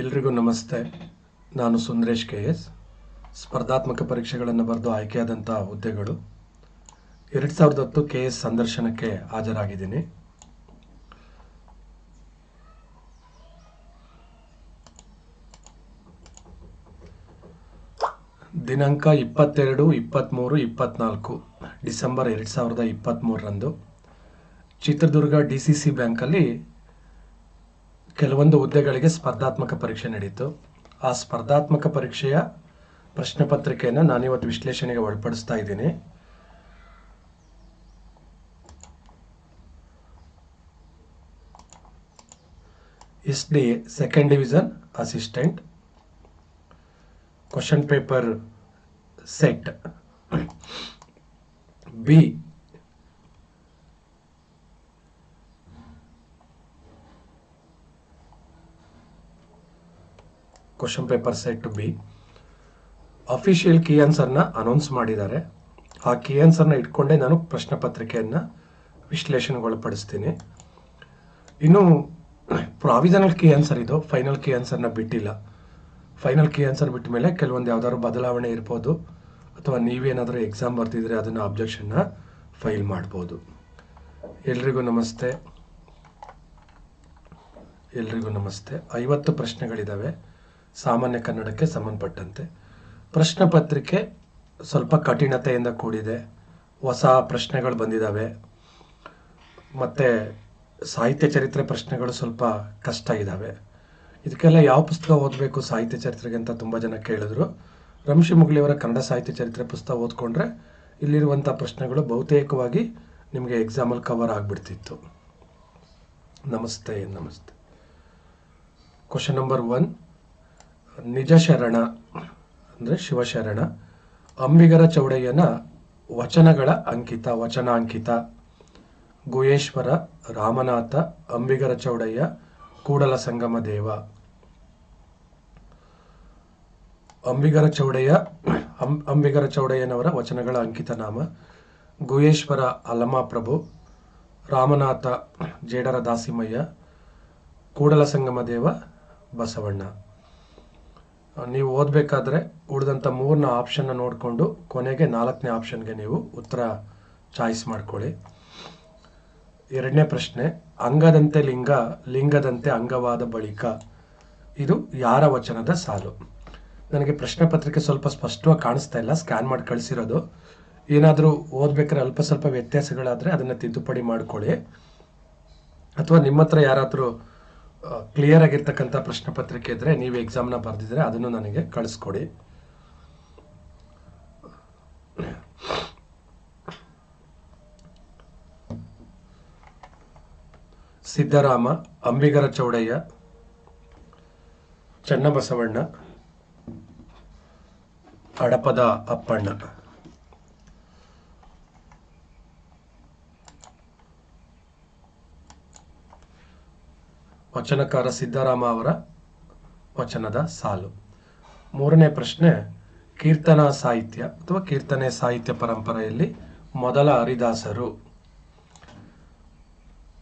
ಎಲ್ರಿಗೂ ನಮಸ್ತೆ. ನಾನು ಸುಂದರೇಶ್ ಕೆ ಎಸ್ ಸ್ಪರ್ಧಾತ್ಮಕ ಪರೀಕ್ಷೆಗಳನ್ನು ಬರೆದು ಆಯ್ಕೆಯಾದಂಥ ಹುದ್ದೆಗಳು. ಎರಡು ಸಾವಿರದ ಹತ್ತು ಕೆ ಎಸ್ ಸಂದರ್ಶನಕ್ಕೆ ಹಾಜರಾಗಿದ್ದೀನಿ. ದಿನಾಂಕ ಇಪ್ಪತ್ತೆರಡು ಇಪ್ಪತ್ತ್ಮೂರು ಇಪ್ಪತ್ತ್ನಾಲ್ಕು ಡಿಸೆಂಬರ್ ಎರಡು ಸಾವಿರದ ಇಪ್ಪತ್ತ್ಮೂರರಂದು ಚಿತ್ರದುರ್ಗ ಡಿ ಸಿ ಸಿ ಬ್ಯಾಂಕಲ್ಲಿ ಕೆಲವೊಂದು ಹುದ್ದೆಗಳಿಗೆ ಸ್ಪರ್ಧಾತ್ಮಕ ಪರೀಕ್ಷೆ ನಡೆಯಿತು ಆ ಸ್ಪರ್ಧಾತ್ಮಕ ಪರೀಕ್ಷೆಯ ಪ್ರಶ್ನೆ ಪತ್ರಿಕೆಯನ್ನು ನಾನಿವತ್ತು ವಿಶ್ಲೇಷಣೆಗೆ ಒಳಪಡಿಸ್ತಾ ಇದ್ದೀನಿ. S D second division assistant question paper set B question paper set B. Official key ಆನ್ಸರ್ನ announce ಮಾಡಿದ್ದಾರೆ. ಆ ಕೀ ಆನ್ಸರ್ನ ಇಟ್ಕೊಂಡೇ ನಾನು ಪ್ರಶ್ನೆ ಪತ್ರಿಕೆಯನ್ನು ವಿಶ್ಲೇಷಣೆಗೊಳಪಡಿಸ್ತೀನಿ. ಇನ್ನು ಪ್ರಾವಿಷನಲ್ ಕೀ ಆನ್ಸರ್ ಇದು ಫೈನಲ್ ಕೀ ಆನ್ಸರ್ನ ಬಿಟ್ಟಿಲ್ಲ. ಫೈನಲ್ ಕೀ ಆನ್ಸರ್ ಬಿಟ್ಟ ಮೇಲೆ ಕೆಲವೊಂದು ಯಾವ್ದಾದ್ರು ಬದಲಾವಣೆ ಇರ್ಬೋದು. ಅಥವಾ ನೀವೇನಾದರೂ ಎಕ್ಸಾಮ್ ಬರ್ತಿದ್ರೆ ಅದನ್ನು ಅಬ್ಜೆಕ್ಷನ್ನ ಫೈಲ್ ಮಾಡ್ಬೋದು. ಎಲ್ರಿಗೂ ನಮಸ್ತೆ. ಎಲ್ರಿಗೂ ನಮಸ್ತೆ. ಐವತ್ತು ಪ್ರಶ್ನೆಗಳಿದ್ದಾವೆ ಸಾಮಾನ್ಯ ಕನ್ನಡಕ್ಕೆ ಸಂಬಂಧಪಟ್ಟಂತೆ. ಪ್ರಶ್ನೆ ಪತ್ರಿಕೆ ಸ್ವಲ್ಪ ಕಠಿಣತೆಯಿಂದ ಕೂಡಿದೆ. ಹೊಸ ಪ್ರಶ್ನೆಗಳು ಬಂದಿದ್ದಾವೆ ಮತ್ತು ಸಾಹಿತ್ಯ ಚರಿತ್ರೆ ಪ್ರಶ್ನೆಗಳು ಸ್ವಲ್ಪ ಕಷ್ಟ ಇದ್ದಾವೆ ಇದಕ್ಕೆಲ್ಲ ಯಾವ ಪುಸ್ತಕ ಓದಬೇಕು ಸಾಹಿತ್ಯ ಚರಿತ್ರೆಗೆ ಅಂತ ತುಂಬ ಜನ ಕೇಳಿದ್ರು. ರಂಶಿ ಮುಗಲಿಯವರ ಕನ್ನಡ ಸಾಹಿತ್ಯ ಚರಿತ್ರೆ ಪುಸ್ತಕ ಓದ್ಕೊಂಡ್ರೆ ಇಲ್ಲಿರುವಂಥ ಪ್ರಶ್ನೆಗಳು ಬಹುತೇಕವಾಗಿ ನಿಮಗೆ ಎಕ್ಸಾಮಲ್ಲಿ ಕವರ್ ಆಗಿಬಿಡ್ತಿತ್ತು. ನಮಸ್ತೆ ನಮಸ್ತೆ. ಕ್ವಶನ್ ನಂಬರ್ ಒನ್ ನಿಜ ಶರಣ ಅಂದರೆ ಶಿವಶರಣ, ಅಂಬಿಗರ ಚೌಡಯ್ಯನ ವಚನಗಳ ಅಂಕಿತ, ವಚನಾಂಕಿತ, ಗುಹೇಶ್ವರ, ರಾಮನಾಥ, ಅಂಬಿಗರ ಚೌಡಯ್ಯ, ಕೂಡಲ ಸಂಗಮ ದೇವ. ಅಂಬಿಗರ ಚೌಡಯ್ಯ, ಅಂ, ಅಂಬಿಗರ ಚೌಡಯ್ಯನವರ ವಚನಗಳ ಅಂಕಿತ ನಾಮ, ಗುಹೇಶ್ವರ ಅಲಮಾಪ್ರಭು, ರಾಮನಾಥ ಜೇಡರ ದಾಸಿಮಯ್ಯ ಕೂಡಲ ಸಂಗಮ ದೇವ ಬಸವಣ್ಣ. ನೀವು ಓದಬೇಕಾದ್ರೆ ಉಳಿದಂಥ ಮೂರನ್ನ ಆಪ್ಷನ್ನ ನೋಡಿಕೊಂಡು ಕೊನೆಗೆ ನಾಲ್ಕನೇ ಆಪ್ಷನ್ಗೆ ನೀವು ಉತ್ತರ ಚಾಯ್ಸ್ ಮಾಡ್ಕೊಳ್ಳಿ. ಎರಡನೇ ಪ್ರಶ್ನೆ, ಅಂಗದಂತೆ ಲಿಂಗ, ಲಿಂಗದಂತೆ ಅಂಗವಾದ ಬಳಿಕ. ಇದು ಯಾರ ವಚನದ ಸಾಲು? ನನಗೆ ಪ್ರಶ್ನೆ ಪತ್ರಿಕೆ ಸ್ವಲ್ಪ ಸ್ಪಷ್ಟವಾಗಿ ಕಾಣಿಸ್ತಾ ಇಲ್ಲ ಸ್ಕ್ಯಾನ್ ಮಾಡಿ ಕಳಿಸಿರೋದು. ಏನಾದರೂ ಓದ್ಬೇಕಾದ್ರೆ ಅಲ್ಪ ಸ್ವಲ್ಪ ವ್ಯತ್ಯಾಸಗಳಾದರೆ ಅದನ್ನು ತಿದ್ದುಪಡಿ ಮಾಡಿಕೊಳ್ಳಿ. ಅಥವಾ ನಿಮ್ಮ ಹತ್ರ ಯಾರಾದರೂ ಕ್ಲಿಯರ್ ಆಗಿರ್ತಕ್ಕಂಥ ಪ್ರಶ್ನೆ ಪತ್ರಿಕೆ ಇದ್ದರೆ ನೀವು ಎಕ್ಸಾಮ್ನ ಬರೆದಿದ್ರೆ ಅದನ್ನು ನನಗೆ ಕಳಿಸ್ಕೊಡಿ. ಸಿದ್ದರಾಮ, ಅಂಬಿಗರ ಚೌಡಯ್ಯ, ಚನ್ನಬಸವಣ್ಣ ಹಡಪದ ಅಪ್ಪಣ್ಣ. ವಚನಕಾರ ಸಿದ್ದರಾಮ ಅವರ ವಚನದ ಸಾಲು. ಮೂರನೇ ಪ್ರಶ್ನೆ, ಕೀರ್ತನಾ ಸಾಹಿತ್ಯ ಅಥವಾ ಕೀರ್ತನೆ ಸಾಹಿತ್ಯ ಪರಂಪರೆಯಲ್ಲಿ ಮೊದಲ ಹರಿದಾಸರು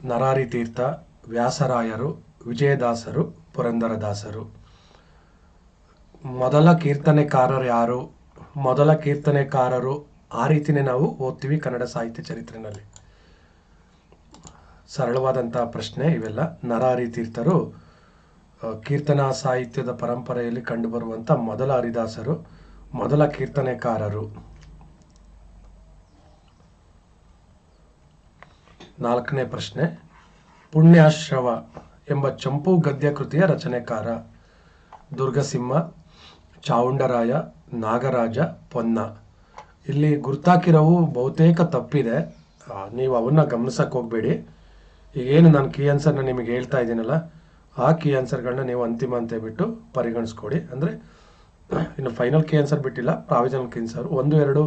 ನರಾರಿ ತೀರ್ಥ ವ್ಯಾಸರಾಯರು, ವಿಜಯದಾಸರು, ಪುರಂದರದಾಸರು. ಮೊದಲ ಕೀರ್ತನೆಕಾರರು ಯಾರು? ಮೊದಲ ಕೀರ್ತನೆಕಾರರು ಆ ರೀತಿನೇ ನಾವು ಓದ್ತೀವಿ ಕನ್ನಡ ಸಾಹಿತ್ಯ ಚರಿತ್ರೆನಲ್ಲಿ. ಸರಳವಾದಂತಹ ಪ್ರಶ್ನೆ, ಇವೆಲ್ಲ ನರಾರಿ ತೀರ್ಥರು ಕೀರ್ತನಾ ಸಾಹಿತ್ಯದ ಪರಂಪರೆಯಲ್ಲಿ ಕಂಡುಬರುವಂಥ ಮೊದಲ ಹರಿದಾಸರು, ಮೊದಲ ಕೀರ್ತನೆಕಾರರು. ನಾಲ್ಕನೇ ಪ್ರಶ್ನೆ, ಪುಣ್ಯಾಶ್ರವ ಎಂಬ ಚಂಪು ಗದ್ಯ ಕೃತಿಯ ರಚನೆಕಾರ, ದುರ್ಗಸಿಂಹ, ಚಾವುಂಡರಾಯ, ನಾಗರಾಜ, ಪೊನ್ನ. ಇಲ್ಲಿ ಗುರ್ತಾಕಿರವು ಬಹುತೇಕ ತಪ್ಪಿದೆ. ನೀವು ಅವನ್ನ ಗಮನಿಸಕ್ಕೆ ಹೋಗಬೇಡಿ. ಈಗೇನು ನಾನು ಕೀ ಆನ್ಸರ್ನ ನಿಮಗೆ ಹೇಳ್ತಾ ಇದ್ದೀನಲ್ಲ, ಆ ಕೀ ಆನ್ಸರ್ಗಳನ್ನ ನೀವು ಅಂತಿಮ ಅಂತ ಬಿಟ್ಟು ಪರಿಗಣಿಸ್ಕೊಡಿ. ಅಂದರೆ, ಇನ್ನು ಫೈನಲ್ ಕೀ ಆನ್ಸರ್ ಬಿಟ್ಟಿಲ್ಲ ಪ್ರಾವಿಷನಲ್ ಕೀ ಆನ್ಸರ್ ಒಂದು, ಎರಡು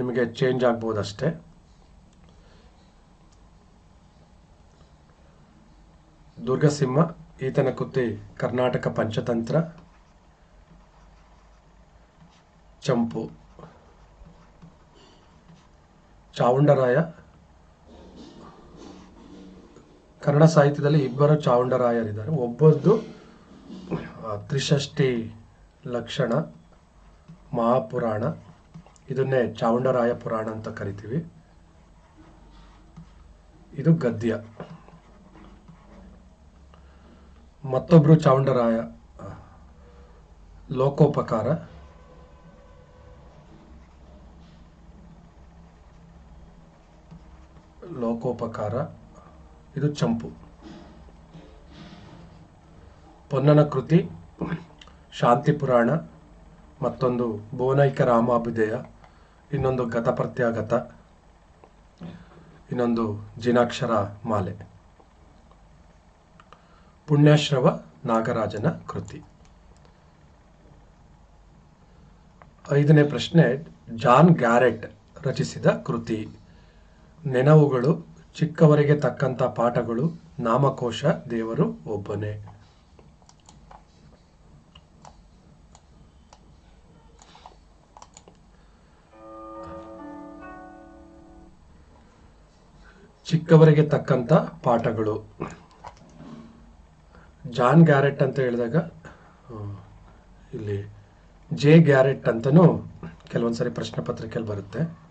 ನಿಮಗೆ ಚೇಂಜ್ ಆಗ್ಬೋದು ಅಷ್ಟೇ ದುರ್ಗಸಿಂಹ, ಈತನ ಕುತ್ತಿ ಕರ್ನಾಟಕ ಪಂಚತಂತ್ರ. ಚಂಪು. ಚಾವುಂಡರಾಯ ಕನ್ನಡ ಸಾಹಿತ್ಯದಲ್ಲಿ ಇಬ್ಬರು ಚಾವುಂಡರಾಯರಿದ್ದಾರೆ. ಒಬ್ಬದ್ದು ತ್ರಿಷಷ್ಟಿ ಲಕ್ಷಣ, ಮಹಾಪುರಾಣ. ಇದನ್ನೇ ಚಾವುಂಡರಾಯ ಪುರಾಣ ಅಂತ ಕರಿತೀವಿ. ಇದು ಗದ್ಯ. ಮತ್ತೊಬ್ಬರು ಚಾವುಂಡರಾಯ ಲೋಕೋಪಕಾರ. ಲೋಕೋಪಕಾರ. ಇದು ಚಂಪು. ಪೊನ್ನನ ಕೃತಿ ಶಾಂತಿ ಪುರಾಣ ಮತ್ತೊಂದು ಭುವನೈಕ ರಾಮಾಭ್ಯುದಯ ಇನ್ನೊಂದು ಗತಪ್ರತ್ಯಾಗತ ಇನ್ನೊಂದು ಜಿನಾಕ್ಷರ ಮಾಲೆ. ಪುಣ್ಯಾಶ್ರವ ನಾಗರಾಜನ ಕೃತಿ. ಐದನೇ ಪ್ರಶ್ನೆ ಜಾನ್ ಗ್ಯಾರೆಟ್ ರಚಿಸಿದ ಕೃತಿ. ನೆನವುಗಳು ಚಿಕ್ಕವರಿಗೆ ತಕ್ಕಂತ ಪಾಠಗಳು, ನಾಮಕೋಶ, ದೇವರು ಒಬ್ಬನೇ. ಚಿಕ್ಕವರಿಗೆ ತಕ್ಕಂತ ಪಾಠಗಳು. ಜಾನ್ ಗ್ಯಾರೆಟ್ ಅಂತ ಹೇಳಿದಾಗ ಇಲ್ಲಿ ಜೆ ಗ್ಯಾರೆಟ್ ಅಂತನೂ ಕೆಲವೊಂದ್ಸರಿ ಪ್ರಶ್ನೆ ಪತ್ರಿಕೆಯಲ್ಲಿ ಬರುತ್ತೆ.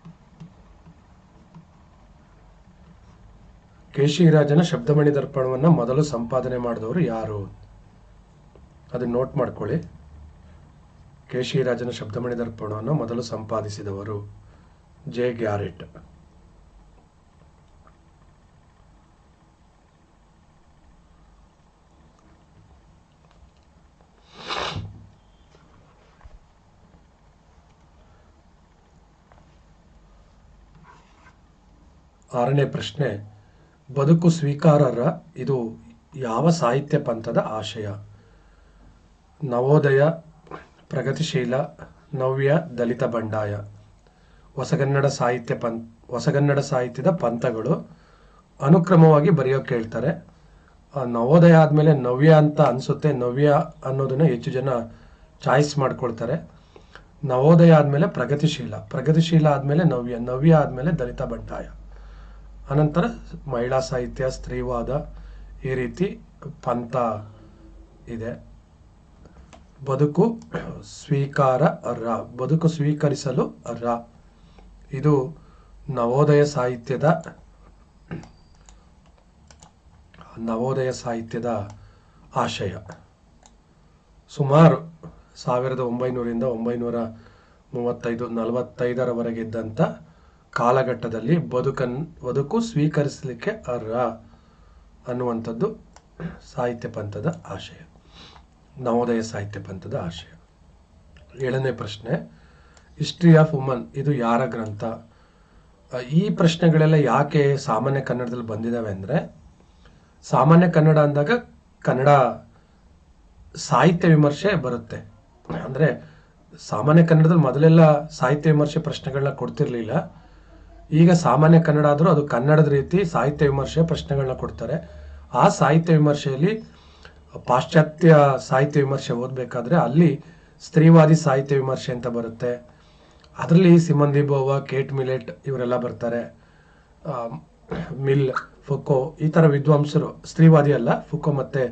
ಕೇಶಿರಾಜನ ಶಬ್ದಮಣಿ ದರ್ಪಣವನ್ನು ಮೊದಲು ಸಂಪಾದನೆ ಮಾಡಿದವರು ಯಾರು? ಅದನ್ನ ನೋಟ್ ಮಾಡ್ಕೊಳ್ಳಿ. ಕೇಶಿರಾಜನ ಶಬ್ದಮಣಿ ದರ್ಪಣವನ್ನು ಮೊದಲು ಸಂಪಾದಿಸಿದವರು ಜೆ. ಗ್ಯಾರೆಟ್. ಆರನೇ ಪ್ರಶ್ನೆ ಬದುಕು ಸ್ವೀಕಾರರ ಇದು ಯಾವ ಸಾಹಿತ್ಯ ಪಂಥದ ಆಶಯ? ನವೋದಯ, ಪ್ರಗತಿಶೀಲ, ನವ್ಯ, ದಲಿತ ಬಂಡಾಯ. ಹೊಸಗನ್ನಡ ಸಾಹಿತ್ಯ ಪಂ, ಹೊಸಗನ್ನಡ ಸಾಹಿತ್ಯದ ಪಂಥಗಳು ಅನುಕ್ರಮವಾಗಿ ಬರೆಯೋಕೆ ಹೇಳ್ತಾರೆ ನವೋದಯ ಆದಮೇಲೆ ನವ್ಯ ಅಂತ ಅನಿಸುತ್ತೆ. ನವ್ಯ ಅನ್ನೋದನ್ನು ಹೆಚ್ಚು ಜನ ಚಾಯ್ಸ್ ಮಾಡ್ಕೊಳ್ತಾರೆ. ನವೋದಯ ಆದಮೇಲೆ ಪ್ರಗತಿಶೀಲ. ಪ್ರಗತಿಶೀಲ ಆದಮೇಲೆ ನವ್ಯ. ನವ್ಯ ಆದಮೇಲೆ ದಲಿತ ಬಂಡಾಯ. ಅನಂತರ ಮಹಿಳಾ ಸಾಹಿತ್ಯ, ಸ್ತ್ರೀವಾದ ಈ ರೀತಿ ಪಂಥ ಇದೆ. ಬದುಕು ಸ್ವೀಕಾರ ರ, ಬದುಕು ಸ್ವೀಕರಿಸಲು ಅರ್ಹ ಇದು ನವೋದಯ ಸಾಹಿತ್ಯದ ನವೋದಯ ಸಾಹಿತ್ಯದ ಆಶಯ. ಸುಮಾರು ಸಾವಿರದ ಒಂಬೈನೂರಿಂದ ಒಂಬೈನೂರ ಮೂವತ್ತೈದು ನಲವತ್ತೈದರವರೆಗಿದ್ದಂಥ ಕಾಲಘಟ್ಟದಲ್ಲಿ ಬದುಕನ್, ಬದುಕು ಸ್ವೀಕರಿಸಲಿಕ್ಕೆ ಅರ್ಹ ಅನ್ನುವಂಥದ್ದು ಸಾಹಿತ್ಯ ಪಂಥದ ಆಶಯ. ನವೋದಯ ಸಾಹಿತ್ಯ ಪಂಥದ ಆಶಯ. ಏಳನೇ ಪ್ರಶ್ನೆ ಹಿಸ್ಟ್ರಿ ಆಫ್ ವುಮನ್ ಇದು ಯಾರ ಗ್ರಂಥ? ಈ ಪ್ರಶ್ನೆಗಳೆಲ್ಲ ಯಾಕೆ ಸಾಮಾನ್ಯ ಕನ್ನಡದಲ್ಲಿ ಬಂದಿದ್ದಾವೆ ಅಂದರೆ, ಸಾಮಾನ್ಯ ಕನ್ನಡ ಅಂದಾಗ ಕನ್ನಡ ಸಾಹಿತ್ಯ ವಿಮರ್ಶೆ ಬರುತ್ತೆ. ಅಂದರೆ ಸಾಮಾನ್ಯ ಕನ್ನಡದಲ್ಲಿ ಮೊದಲೆಲ್ಲ ಸಾಹಿತ್ಯ ವಿಮರ್ಶೆ ಪ್ರಶ್ನೆಗಳನ್ನ ಕೊಡ್ತಿರ್ಲಿಲ್ಲ. ಈಗ ಸಾಮಾನ್ಯ ಕನ್ನಡ ಆದರೂ ಅದು ಕನ್ನಡದ ರೀತಿ ಸಾಹಿತ್ಯ ವಿಮರ್ಶೆ ಪ್ರಶ್ನೆಗಳನ್ನ ಕೊಡ್ತಾರೆ. ಆ ಸಾಹಿತ್ಯ ವಿಮರ್ಶೆಯಲ್ಲಿ ಪಾಶ್ಚಾತ್ಯ ಸಾಹಿತ್ಯ ವಿಮರ್ಶೆ ಓದಬೇಕಾದ್ರೆ ಅಲ್ಲಿ ಸ್ತ್ರೀವಾದಿ ಸಾಹಿತ್ಯ ವಿಮರ್ಶೆ ಅಂತ ಬರುತ್ತೆ. ಅದರಲ್ಲಿ ಸಿಮಂದಿ ಬೋವ ಕೇಟ್ ಮಿಲೆಟ್ ಇವರೆಲ್ಲ ಬರ್ತಾರೆ. ಮಿಲ್, ಫುಕೋ ಈ ಥರ ವಿದ್ವಾಂಸರು, ಸ್ತ್ರೀವಾದಿ ಅಲ್ಲ, ಫುಕೋ ಮತ್ತು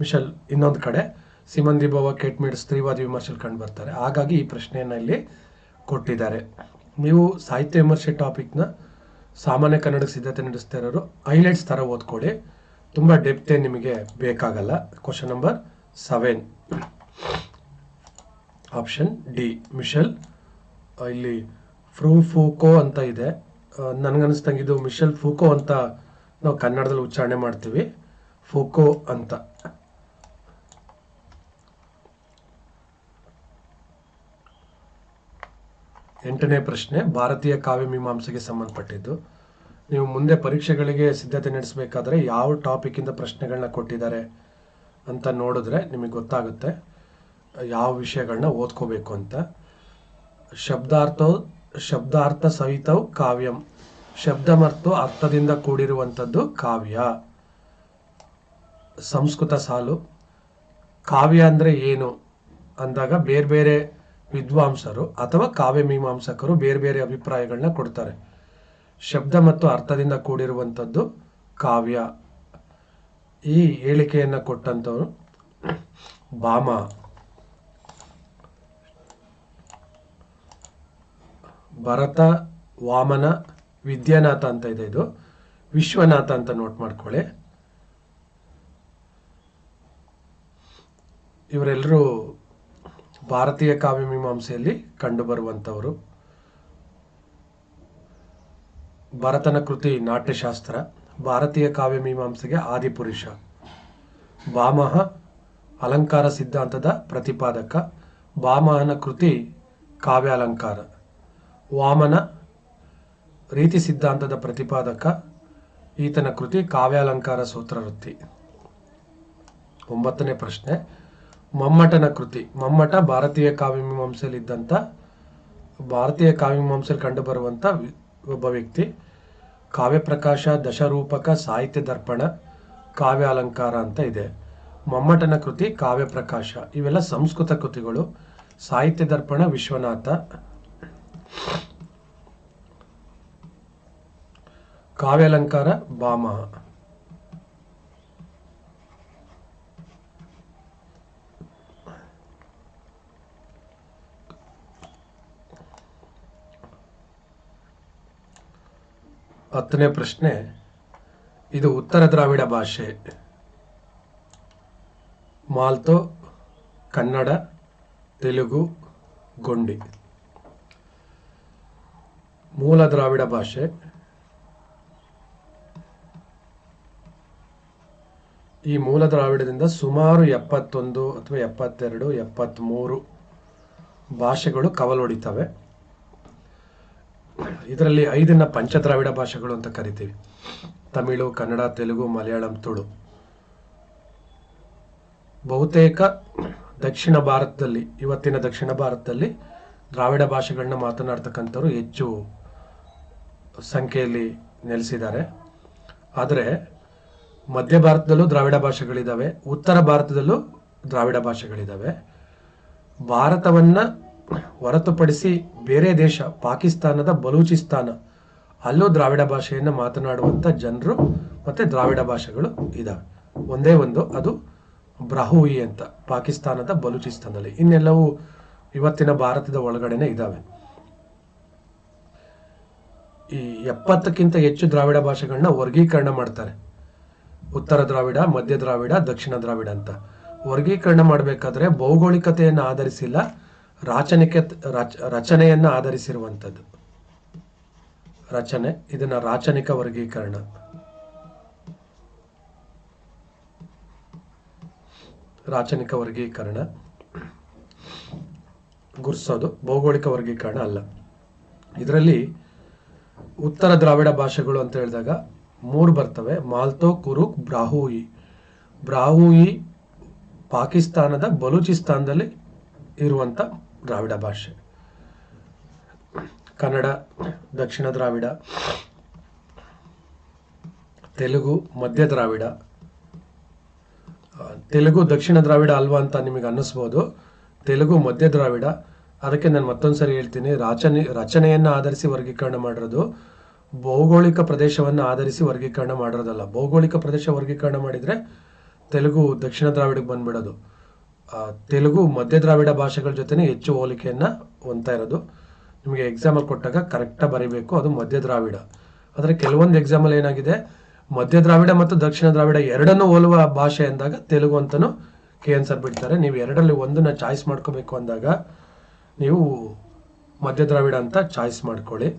ಮಿಶಲ್ ಇನ್ನೊಂದು ಕಡೆ ಸಿಮಂದಿ ಬೋವ ಕೇಟ್ ಮಿಡ್ ಸ್ತ್ರೀವಾದಿ ವಿಮರ್ಶೆಯಲ್ಲಿ ಕಂಡು ಬರ್ತಾರೆ. ಹಾಗಾಗಿ ಈ ಪ್ರಶ್ನೆಯನ್ನು ಇಲ್ಲಿ ಕೊಟ್ಟಿದ್ದಾರೆ. ನೀವು ಸಾಹಿತ್ಯ ವಿಮರ್ಶೆ ಟಾಪಿಕ್ನ ಸಾಮಾನ್ಯ ಕನ್ನಡಕ್ಕೆ ಸಿದ್ಧತೆ ನಡೆಸ್ತಾ ಇರೋರು ಹೈಲೈಟ್ಸ್ ಥರ ಓದ್ಕೊಳ್ಳಿ. ತುಂಬ ಡೆಪ್ತೇ ನಿಮಗೆ ಬೇಕಾಗಲ್ಲ. Question number seven option D Michel ಆ, ಇಲ್ಲಿ ಫ್ರೂ ಫೂಕೋ ಅಂತ ಇದೆ. ನನಗನ್ನಿಸ್ದಂಗೆ ಇದು ಮಿಶೆಲ್ ಫೂಕೋ ಅಂತ ನಾವು ಕನ್ನಡದಲ್ಲಿ ಉಚ್ಚಾರಣೆ ಮಾಡ್ತೀವಿ. ಫೂಕೋ ಅಂತ. ಎಂಟನೇ ಪ್ರಶ್ನೆ, ಭಾರತೀಯ ಕಾವ್ಯ ಮೀಮಾಂಸೆಗೆ ಸಂಬಂಧಪಟ್ಟಿದ್ದು. ನೀವು ಮುಂದೆ ಪರೀಕ್ಷೆಗಳಿಗೆ ಸಿದ್ಧತೆ ನಡೆಸಬೇಕಾದ್ರೆ ಯಾವ ಟಾಪಿಕ್ಕಿಂದ ಪ್ರಶ್ನೆಗಳನ್ನ ಕೊಟ್ಟಿದ್ದಾರೆ ಅಂತ ನೋಡಿದ್ರೆ ನಿಮಗೆ ಗೊತ್ತಾಗುತ್ತೆ ಯಾವ ವಿಷಯಗಳನ್ನ ಓದ್ಕೋಬೇಕು ಅಂತ. ಶಬ್ದಾರ್ಥವು, ಶಬ್ದಾರ್ಥ ಸಹಿತವು ಕಾವ್ಯಂ. ಶಬ್ದ ಮತ್ತು ಅರ್ಥದಿಂದ ಕೂಡಿರುವಂಥದ್ದು ಕಾವ್ಯ. ಸಂಸ್ಕೃತ ಸಾಲು. ಕಾವ್ಯ ಅಂದರೆ ಏನು? ಅಂದಾಗ ಬೇರೆ ಬೇರೆ ವಿದ್ವಾಂಸರು ಅಥವಾ ಕಾವ್ಯ ಮೀಮಾಂಸಕರು ಬೇರೆ ಬೇರೆ ಅಭಿಪ್ರಾಯಗಳನ್ನ ಕೊಡ್ತಾರೆ. ಶಬ್ದ ಮತ್ತು ಅರ್ಥದಿಂದ ಕೂಡಿರುವಂಥದ್ದು ಕಾವ್ಯ. ಈ ಹೇಳಿಕೆಯನ್ನು ಕೊಟ್ಟಂಥವ್ರು ಬಾಮ. ಭರತ, ವಾಮನ, ವಿದ್ಯಾನಾಥ ಅಂತ ಇದೆ ಇದು. ವಿಶ್ವನಾಥ ಅಂತ ನೋಟ್ ಮಾಡ್ಕೊಳ್ಳಿ. ಇವರೆಲ್ಲರೂ ಭಾರತೀಯ ಕಾವ್ಯಮೀಮಾಂಸೆಯಲ್ಲಿ ಕಂಡುಬರುವಂಥವರು ಭರತನ ಕೃತಿ ನಾಟ್ಯಶಾಸ್ತ್ರ, ಭಾರತೀಯ ಕಾವ್ಯ ಮೀಮಾಂಸೆಗೆ ಆದಿಪುರುಷ ಭಾಮಹ ಅಲಂಕಾರ ಸಿದ್ಧಾಂತದ ಪ್ರತಿಪಾದಕ ಭಾಮಹನ ಕೃತಿ ಕಾವ್ಯ ಅಲಂಕಾರ ವಾಮನ ರೀತಿ ಸಿದ್ಧಾಂತದ ಪ್ರತಿಪಾದಕ, ಈತನ ಕೃತಿ ಕಾವ್ಯಾಲಂಕಾರ ಸೂತ್ರವೃತ್ತಿ. ಒಂಬತ್ತನೇ ಪ್ರಶ್ನೆ. ಮಮ್ಮಟನ ಕೃತಿ. ಮಮ್ಮಟ ಭಾರತೀಯ ಕಾವ್ಯಮೀಮಾಂಸೆಯಲ್ಲಿದ್ದಂಥ ಭಾರತೀಯ ಕಾವ್ಯಮೀಮಾಂಸೆಯಲ್ಲಿ ಕಂಡುಬರುವಂಥ ಒಬ್ಬ ವ್ಯಕ್ತಿ. ಕಾವ್ಯಪ್ರಕಾಶ ದಶರೂಪಕ, ಸಾಹಿತ್ಯ ದರ್ಪಣ, ಕಾವ್ಯ ಅಲಂಕಾರ ಅಂತ ಇದೆ. ಮಮ್ಮಟನ ಕೃತಿ ಕಾವ್ಯಪ್ರಕಾಶ ಇವೆಲ್ಲ ಸಂಸ್ಕೃತ ಕೃತಿಗಳು. ಸಾಹಿತ್ಯ ದರ್ಪಣ, ವಿಶ್ವನಾಥ. ಕಾವ್ಯಾಲಂಕಾರ ಭಾಮ ಹತ್ತನೇ ಪ್ರಶ್ನೆ, ಇದು ಉತ್ತರ ದ್ರಾವಿಡ ಭಾಷೆ. ಮಾಲ್ತೋ, ಕನ್ನಡ, ತೆಲುಗು, ಗೊಂಡಿ. ಮೂಲ ದ್ರಾವಿಡ ಭಾಷೆ. ಈ ಮೂಲ ದ್ರಾವಿಡದಿಂದ ಸುಮಾರು ಎಪ್ಪತ್ತೊಂದು ಅಥವಾ ಎಪ್ಪತ್ತೆರಡು ಎಪ್ಪತ್ತ್ಮೂರು ಭಾಷೆಗಳು ಕವಲೊಡಿತವೆ. ಇದರಲ್ಲಿ ಐದನ್ನ ಪಂಚದ್ರಾವಿಡ ಭಾಷೆಗಳು ಅಂತ ಕರಿತೀವಿ. ತಮಿಳು, ಕನ್ನಡ, ತೆಲುಗು, ಮಲಯಾಳಂ, ತುಳು. ಬಹುತೇಕ ದಕ್ಷಿಣ ಭಾರತದಲ್ಲಿ, ಇವತ್ತಿನ ದಕ್ಷಿಣ ಭಾರತದಲ್ಲಿ ದ್ರಾವಿಡ ಭಾಷೆಗಳನ್ನ ಮಾತನಾಡ್ತಕ್ಕಂಥವ್ರು ಹೆಚ್ಚು ಸಂಖ್ಯೆಯಲ್ಲಿ ನೆಲೆಸಿದ್ದಾರೆ. ಆದರೆ ಮಧ್ಯ ಭಾರತದಲ್ಲೂ ದ್ರಾವಿಡ ಭಾಷೆಗಳಿದ್ದಾವೆ ಉತ್ತರ ಭಾರತದಲ್ಲೂ ದ್ರಾವಿಡ ಭಾಷೆಗಳಿದ್ದಾವೆ ಭಾರತವನ್ನ ಹೊರತುಪಡಿಸಿ ಬೇರೆ ದೇಶ, ಪಾಕಿಸ್ತಾನದ ಬಲೂಚಿಸ್ತಾನ. ಅಲ್ಲೂ ದ್ರಾವಿಡ ಭಾಷೆಯನ್ನು ಮಾತನಾಡುವಂಥ ಜನರು ಮತ್ತು ದ್ರಾವಿಡ ಭಾಷೆಗಳು ಇದ್ದಾವೆ ಒಂದೇ ಒಂದು, ಅದು ಬ್ರಾಹುಯಿ ಅಂತ, ಪಾಕಿಸ್ತಾನದ ಬಲೂಚಿಸ್ತಾನದಲ್ಲಿ. ಇನ್ನೆಲ್ಲವೂ ಇವತ್ತಿನ ಭಾರತದ ಒಳಗಡೆನೆ ಇದ್ದಾವೆ ಈ ಎಪ್ಪತ್ತಕ್ಕಿಂತ ಹೆಚ್ಚು ದ್ರಾವಿಡ ಭಾಷೆಗಳನ್ನ ವರ್ಗೀಕರಣ ಮಾಡ್ತಾರೆ. ಉತ್ತರ ದ್ರಾವಿಡ, ಮಧ್ಯ ದ್ರಾವಿಡ, ದಕ್ಷಿಣ ದ್ರಾವಿಡ ಅಂತ. ವರ್ಗೀಕರಣ ಮಾಡಬೇಕಾದ್ರೆ ಭೌಗೋಳಿಕತೆಯನ್ನು ಆಧರಿಸಿಲ್ಲ ರಾಚನಿಕೆ ರಚ, ರಚನೆಯನ್ನು ಆಧರಿಸಿರುವಂಥದ್ದು. ರಚನೆ, ಇದನ್ನ ರಾಚನಿಕ ವರ್ಗೀಕರಣ. ರಾಚನಿಕ ವರ್ಗೀಕರಣ. ಗುರ್ಸೋದು, ಭೌಗೋಳಿಕ ವರ್ಗೀಕರಣ ಅಲ್ಲ. ಇದರಲ್ಲಿ ಉತ್ತರ ದ್ರಾವಿಡ ಭಾಷೆಗಳು ಅಂತ ಹೇಳಿದಾಗ ಮೂರು ಬರ್ತವೆ. ಮಾಲ್ತೋ, ಕುರುಕ್, ಬ್ರಾಹುಯಿ. ಬ್ರಾಹುಯಿ ಪಾಕಿಸ್ತಾನದ ಬಲೂಚಿಸ್ತಾನದಲ್ಲಿ ಇರುವಂಥ ದ್ರಾವಿಡ ಭಾಷೆ. ಕನ್ನಡ, ದಕ್ಷಿಣ ದ್ರಾವಿಡ, ತೆಲುಗು, ಮಧ್ಯ ದ್ರಾವಿಡ. ತೆಲುಗು, ದಕ್ಷಿಣ ದ್ರಾವಿಡ ಅಲ್ವಾ ಅಂತ ನಿಮಗೆ ಅನ್ನಿಸ್ಬೋದು. ತೆಲುಗು, ಮಧ್ಯ ದ್ರಾವಿಡ. ಅದಕ್ಕೆ ನಾನು ಮತ್ತೊಂದು ಸರಿ ಹೇಳ್ತೀನಿ, ರಚನೆ, ರಚನೆಯನ್ನು ಆಧರಿಸಿ ವರ್ಗೀಕರಣ ಮಾಡಿರೋದು. ಭೌಗೋಳಿಕ ಪ್ರದೇಶವನ್ನು ಆಧರಿಸಿ ವರ್ಗೀಕರಣ ಮಾಡಿರೋದಲ್ಲ. ಭೌಗೋಳಿಕ ಪ್ರದೇಶ ವರ್ಗೀಕರಣ ಮಾಡಿದರೆ ತೆಲುಗು, ದಕ್ಷಿಣ ದ್ರಾವಿಡಕ್ಕೆ ಬಂದ್ಬಿಡೋದು. ತೆಲುಗು ಮಧ್ಯ ದ್ರಾವಿಡ ಭಾಷೆಗಳ ಜೊತೆನೇ ಹೆಚ್ಚು ಹೋಲಿಕೆಯನ್ನು ಹೊಂದ್ತಾ ಇರೋದು. ನಿಮಗೆ ಎಕ್ಸಾಮಲ್ಲಿ ಕೊಟ್ಟಾಗ ಕರೆಕ್ಟಾಗಿ ಬರೀಬೇಕು, ಅದು ಮಧ್ಯ ದ್ರಾವಿಡ. ಆದರೆ ಕೆಲವೊಂದು ಎಕ್ಸಾಮಲ್ ಏನಾಗಿದೆ, ಮಧ್ಯ ದ್ರಾವಿಡ ಮತ್ತು ದಕ್ಷಿಣ ದ್ರಾವಿಡ ಎರಡನ್ನು ಹೋಲುವ ಭಾಷೆ ಅಂದಾಗ ತೆಲುಗು ಅಂತಲೂ ಕೆ ಆನ್ಸರ್ ಬಿಡ್ತಾರೆ. ನೀವು ಎರಡರಲ್ಲಿ ಒಂದನ್ನ ಚಾಯ್ಸ್ ಮಾಡ್ಕೋಬೇಕು ಅಂದಾಗ ನೀವು ಮಧ್ಯ ದ್ರಾವಿಡ ಅಂತ ಚಾಯ್ಸ್ ಮಾಡ್ಕೊಳ್ಳಿ.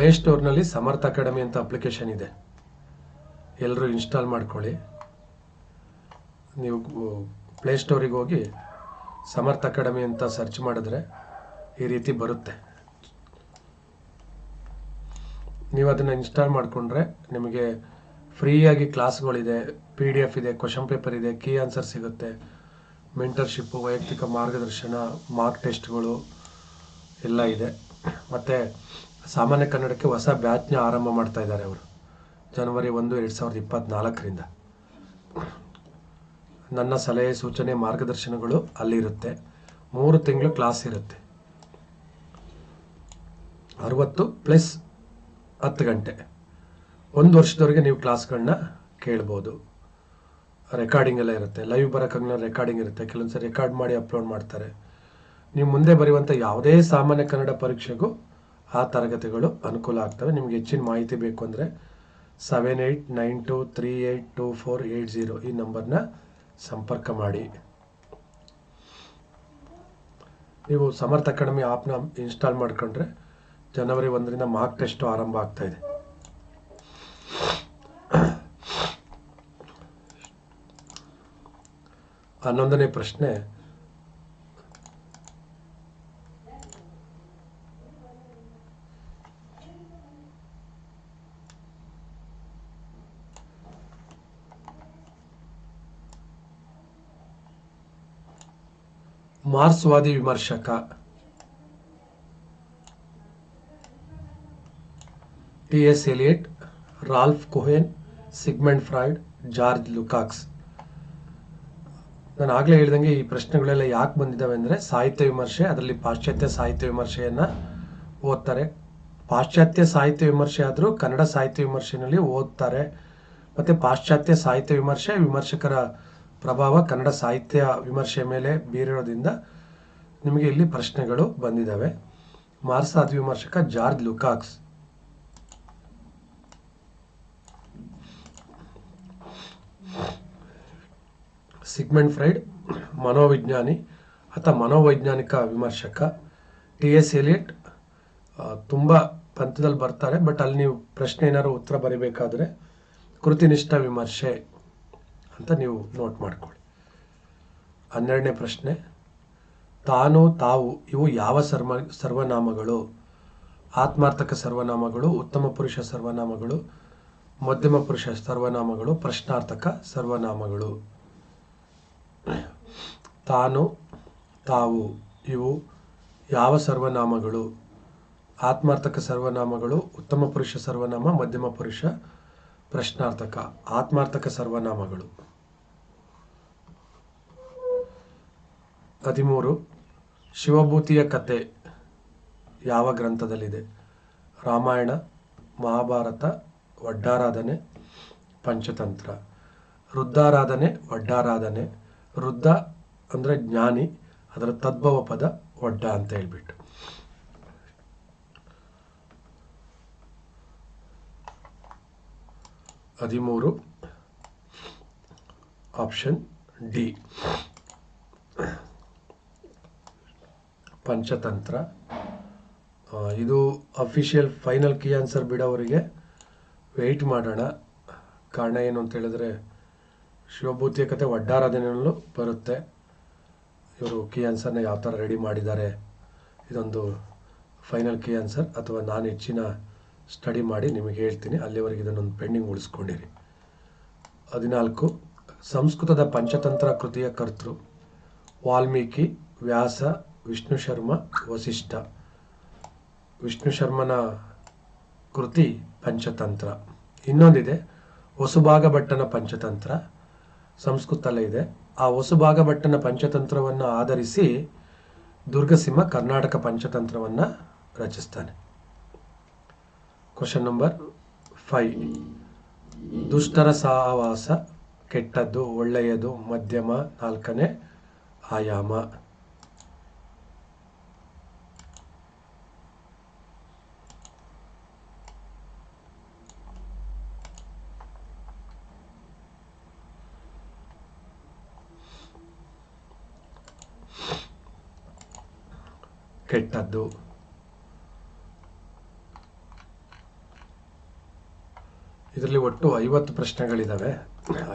ಪ್ಲೇಸ್ಟೋರ್ನಲ್ಲಿ ಸಮರ್ಥ ಅಕಾಡೆಮಿ ಅಂತ ಅಪ್ಲಿಕೇಶನ್ ಇದೆ. ಎಲ್ಲರೂ ಇನ್ಸ್ಟಾಲ್ ಮಾಡ್ಕೊಳ್ಳಿ. ನೀವು ಪ್ಲೇಸ್ಟೋರಿಗೆ ಹೋಗಿ ಸಮರ್ಥ ಅಕಾಡೆಮಿ ಅಂತ ಸರ್ಚ್ ಮಾಡಿದ್ರೆ ಈ ರೀತಿ ಬರುತ್ತೆ. ನೀವು ಅದನ್ನು ಇನ್ಸ್ಟಾಲ್ ಮಾಡಿಕೊಂಡ್ರೆ ನಿಮಗೆ ಫ್ರೀಯಾಗಿ ಕ್ಲಾಸ್ಗಳಿದೆ ಪಿ ಡಿ ಎಫ್ ಇದೆ ಕ್ವಶನ್ ಪೇಪರ್ ಇದೆ ಕೀ ಆನ್ಸರ್ ಸಿಗುತ್ತೆ. ಮೆಂಟರ್ಶಿಪ್ಪು ವೈಯಕ್ತಿಕ ಮಾರ್ಗದರ್ಶನ ಮಾರ್ಕ್ ಟೆಸ್ಟ್ಗಳು ಎಲ್ಲ ಇದೆ. ಮತ್ತು ಸಾಮಾನ್ಯ ಕನ್ನಡಕ್ಕೆ ಹೊಸ ಬ್ಯಾಚ್ನ ಆರಂಭ ಮಾಡ್ತಾ ಇದ್ದಾರೆ ಅವರು. ಜನವರಿ ಒಂದು, ಎರಡು ಸಾವಿರದ ಇಪ್ಪತ್ತ್ನಾಲ್ಕರಿಂದ ನನ್ನ ಸಲಹೆ, ಸೂಚನೆ, ಮಾರ್ಗದರ್ಶನಗಳು ಅಲ್ಲಿರುತ್ತೆ. ಮೂರು ತಿಂಗಳು ಕ್ಲಾಸ್ ಇರುತ್ತೆ. ಅರವತ್ತು ಪ್ಲಸ್ ಹತ್ತು ಗಂಟೆ. ಒಂದು ವರ್ಷದವರೆಗೆ ನೀವು ಕ್ಲಾಸ್ಗಳನ್ನ ಕೇಳ್ಬೋದು. ರೆಕಾರ್ಡಿಂಗ್ ಎಲ್ಲ ಇರುತ್ತೆ. ಲೈವ್ ಬರೋಕ್ಕಾಗಲ್ಲ ರೆಕಾರ್ಡಿಂಗ್ ಇರುತ್ತೆ. ಕೆಲವೊಂದು ಸರಿ ರೆಕಾರ್ಡ್ ಮಾಡಿ ಅಪ್ಲೋಡ್ ಮಾಡ್ತಾರೆ. ನೀವು ಮುಂದೆ ಬರೆಯುವಂಥ ಯಾವುದೇ ಸಾಮಾನ್ಯ ಕನ್ನಡ ಪರೀಕ್ಷೆಗೂ ಆ ತರಗತಿಗಳು ಅನುಕೂಲ ಆಗ್ತವೆ. ನಿಮ್ಗೆ ಹೆಚ್ಚಿನ ಮಾಹಿತಿ ಬೇಕು ಅಂದರೆ seven eight nine two three eight two four eight zero ಈ ನಂಬರ್ನ ಸಂಪರ್ಕ ಮಾಡಿ. ನೀವು ಸಮರ್ಥ ಅಕಾಡೆಮಿ ಆ್ಯಪ್ನ ಇನ್ಸ್ಟಾಲ್ ಮಾಡ್ಕೊಂಡ್ರೆ ಜನವರಿ ಒಂದರಿಂದ ಮಾರ್ಕ್ ಟೆಸ್ಟು ಆರಂಭ ಆಗ್ತಾ ಇದೆ. ಹನ್ನೊಂದನೇ ಪ್ರಶ್ನೆ ಮಾರ್ಕ್ಸ್ವಾದಿ ವಿಮರ್ಶಕ. T S Eliot, Ralph Cohen, Sigmund Freud, George Lukacs. ನಾನು ಆಗಲೇ ಹೇಳ್ದಂಗೆ ಈ ಪ್ರಶ್ನೆಗಳೆಲ್ಲ ಯಾಕೆ ಬಂದಿದ್ದಾವೆ ಅಂದರೆ ಸಾಹಿತ್ಯ ವಿಮರ್ಶೆ, ಅದರಲ್ಲಿ ಪಾಶ್ಚಾತ್ಯ ಸಾಹಿತ್ಯ ವಿಮರ್ಶೆಯನ್ನು ಓದ್ತಾರೆ. ಪಾಶ್ಚಾತ್ಯ ಸಾಹಿತ್ಯ ವಿಮರ್ಶೆ ಆದರೂ ಕನ್ನಡ ಸಾಹಿತ್ಯ ವಿಮರ್ಶೆಯಲ್ಲಿ ಓದ್ತಾರೆ. ಮತ್ತು ಪಾಶ್ಚಾತ್ಯ ಸಾಹಿತ್ಯ ವಿಮರ್ಶೆ ವಿಮರ್ಶಕರ ಪ್ರಭಾವ ಕನ್ನಡ ಸಾಹಿತ್ಯ ವಿಮರ್ಶೆ ಮೇಲೆ ಬೀರಿರೋದ್ರಿಂದ ನಿಮಗೆ ಇಲ್ಲಿ ಪ್ರಶ್ನೆಗಳು ಬಂದಿದ್ದಾವೆ ಮಾರ್ಸಾದ್ ವಿಮರ್ಶಕ ಜಾರ್ಜ್ ಲುಕಾಕ್ಸ್. ಸಿಗ್ಮೆಂಟ್ ಫ್ರೈಡ್, ಮನೋವಿಜ್ಞಾನಿ ಅಥವಾ ಮನೋವೈಜ್ಞಾನಿಕ ವಿಮರ್ಶಕ. ಟಿ ಎಸ್ ಎಲಿಯಟ್ ತುಂಬ ಪಂಥದಲ್ಲಿ ಬರ್ತಾರೆ, ಬಟ್ ಅಲ್ಲಿ ನೀವು ಪ್ರಶ್ನೆ ಏನಾದ್ರು ಉತ್ತರ ಬರೀಬೇಕಾದ್ರೆ ಕೃತಿನಿಷ್ಠ ವಿಮರ್ಶೆ. ಅಂತ ನೀವು ನೋಟ್ ಮಾಡ್ಕೊಳ್ಳಿ. ಹನ್ನೆರಡನೇ ಪ್ರಶ್ನೆ, ತಾನು ತಾವು ಇವು ಯಾವ ಸರ್ವ ಸರ್ವನಾಮಗಳು? ಆತ್ಮಾರ್ಥಕ ಸರ್ವನಾಮಗಳು, ಉತ್ತಮ ಪುರುಷ ಸರ್ವನಾಮಗಳು, ಮಧ್ಯಮ ಪುರುಷ ಸರ್ವನಾಮಗಳು, ಪ್ರಶ್ನಾರ್ಥಕ ಸರ್ವನಾಮಗಳು? ತಾನು ತಾವು ಇವು ಯಾವ ಸರ್ವನಾಮಗಳು? ಆತ್ಮಾರ್ಥಕ ಸರ್ವನಾಮಗಳು, ಉತ್ತಮ ಪುರುಷ ಸರ್ವನಾಮ, ಮಧ್ಯಮ ಪುರುಷ ಪ್ರಶ್ನಾರ್ಥಕ, ಆತ್ಮಾರ್ಥಕ ಸರ್ವನಾಮಗಳು. ಹದಿಮೂರು ಶಿವಭೂತಿಯ ಕತೆ ಯಾವ ಗ್ರಂಥದಲ್ಲಿದೆ? ರಾಮಾಯಣ, ಮಹಾಭಾರತ, ವಡ್ಡಾರಾಧನೆ, ಪಂಚತಂತ್ರ. ವೃದ್ಧಾರಾಧನೆ, ವಡ್ಡಾರಾಧನೆ. ವೃದ್ಧ ಅಂದರೆ ಜ್ಞಾನಿ, ಅದರ ತದ್ಭವ ಪದ ಒಡ್ಡ ಅಂತ ಹೇಳ್ಬಿಟ್ಟು. ಹದಿಮೂರು ಆಪ್ಷನ್ ಡಿ. ಪಂಚತಂತ್ರ. ಇದು ಅಫಿಷಿಯಲ್ ಫೈನಲ್ ಕೀ ಆನ್ಸರ್ ಬಿಡೋವರಿಗೆ ವೆಯ್ಟ್ ಮಾಡೋಣ. ಕಾರಣ ಏನು ಅಂತ ಹೇಳಿದ್ರೆ, ಶಿವಭೂತಿಯ ಕತೆ ಒಡ್ಡಾರಾಧನೆಯಲ್ಲೂ ಬರುತ್ತೆ. ಇವರು ಕೀ ಆನ್ಸರ್ನ ಯಾವ ಥರ ರೆಡಿ ಮಾಡಿದ್ದಾರೆ, ಇದೊಂದು ಫೈನಲ್ ಕೀ ಆನ್ಸರ್ ಅಥವಾ ನಾನು ಹೆಚ್ಚಿನ ಸ್ಟಡಿ ಮಾಡಿ ನಿಮಗೆ ಹೇಳ್ತೀನಿ. ಅಲ್ಲಿವರೆಗೆ ಇದನ್ನೊಂದು ಪೆಂಡಿಂಗ್ ಉಳಿಸ್ಕೊಂಡಿರಿ. ಹದಿನಾಲ್ಕು, ಸಂಸ್ಕೃತದ ಪಂಚತಂತ್ರ ಕೃತಿಯ ಕರ್ತೃ ವಾಲ್ಮೀಕಿ ವ್ಯಾಸ ವಿಷ್ಣು ಶರ್ಮ ವಸಿಷ್ಠ. ವಿಷ್ಣು ಶರ್ಮನ ಕೃತಿ ಪಂಚತಂತ್ರ. ಇನ್ನೊಂದಿದೆ ಹೊಸುಭಾಗ ಭಟ್ಟನ ಪಂಚತಂತ್ರ. ಸಂಸ್ಕೃತಲ್ಲೇ ಇದೆ. ಆ ಹೊಸುಭಾಗ ಭಟ್ಟನ ಪಂಚತಂತ್ರವನ್ನು ಆಧರಿಸಿ ದುರ್ಗಸಿಂಹ ಕರ್ನಾಟಕ ಪಂಚತಂತ್ರವನ್ನು ರಚಿಸ್ತಾನೆ. ಕ್ವಶನ್ ನಂಬರ್ ಫೈವ್ ದುಷ್ಟರ ಸಹವಾಸ, ಕೆಟ್ಟದ್ದು, ಒಳ್ಳೆಯದು, ಮಧ್ಯಮ, ನಾಲ್ಕನೇ ಆಯಾಮ. ಕೆಟ್ಟದ್ದು. ಇದರಲ್ಲಿ ಒಟ್ಟು ಐವತ್ತು ಪ್ರಶ್ನೆಗಳಿದ್ದಾವೆ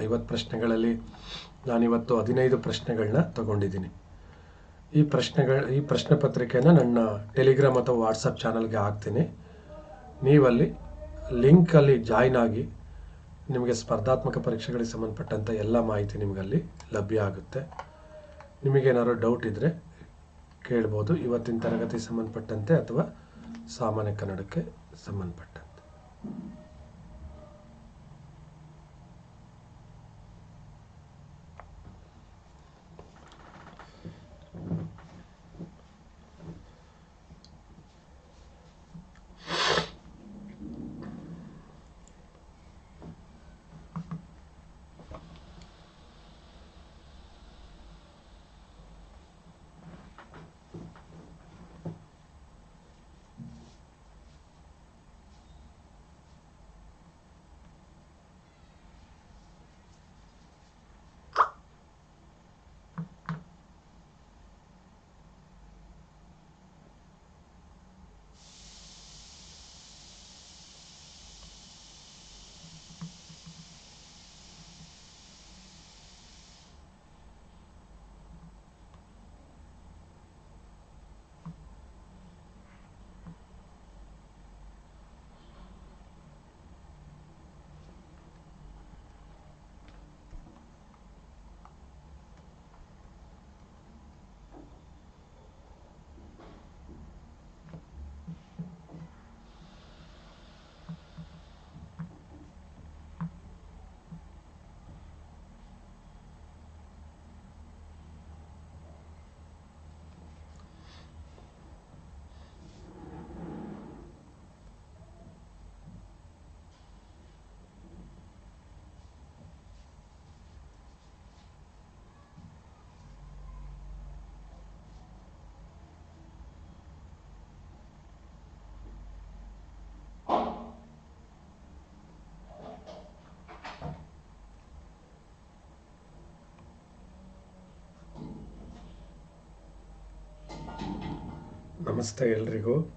ಐವತ್ತು ಪ್ರಶ್ನೆಗಳಲ್ಲಿ ನಾನಿವತ್ತು ಹದಿನೈದು ಪ್ರಶ್ನೆಗಳನ್ನ ತಗೊಂಡಿದ್ದೀನಿ. ಈ ಪ್ರಶ್ನೆಗಳ, ಈ ಪ್ರಶ್ನೆ ಪತ್ರಿಕೆಯನ್ನು ನನ್ನ ಟೆಲಿಗ್ರಾಮ್ ಅಥವಾ ವಾಟ್ಸಪ್ ಚಾನಲ್ಗೆ ಹಾಕ್ತೀನಿ. ನೀವಲ್ಲಿ ಲಿಂಕಲ್ಲಿ ಜಾಯ್ನ್ ಆಗಿ ನಿಮಗೆ ಸ್ಪರ್ಧಾತ್ಮಕ ಪರೀಕ್ಷೆಗಳಿಗೆ ಸಂಬಂಧಪಟ್ಟಂಥ ಎಲ್ಲ ಮಾಹಿತಿ ನಿಮಗಲ್ಲಿ ಲಭ್ಯ ಆಗುತ್ತೆ. ನಿಮಗೇನಾದ್ರು ಡೌಟ್ ಇದ್ದರೆ ಕೇಳ್ಬೋದು. ಇವತ್ತಿನ ತರಗತಿ ಸಂಬಂಧಪಟ್ಟಂತೆ ಅಥವಾ ಸಾಮಾನ್ಯ ಕನ್ನಡಕ್ಕೆ ಸಂಬಂಧಪಟ್ಟಂತೆ. ನಮಸ್ತೆ ಎಲ್ರಿಗೂ.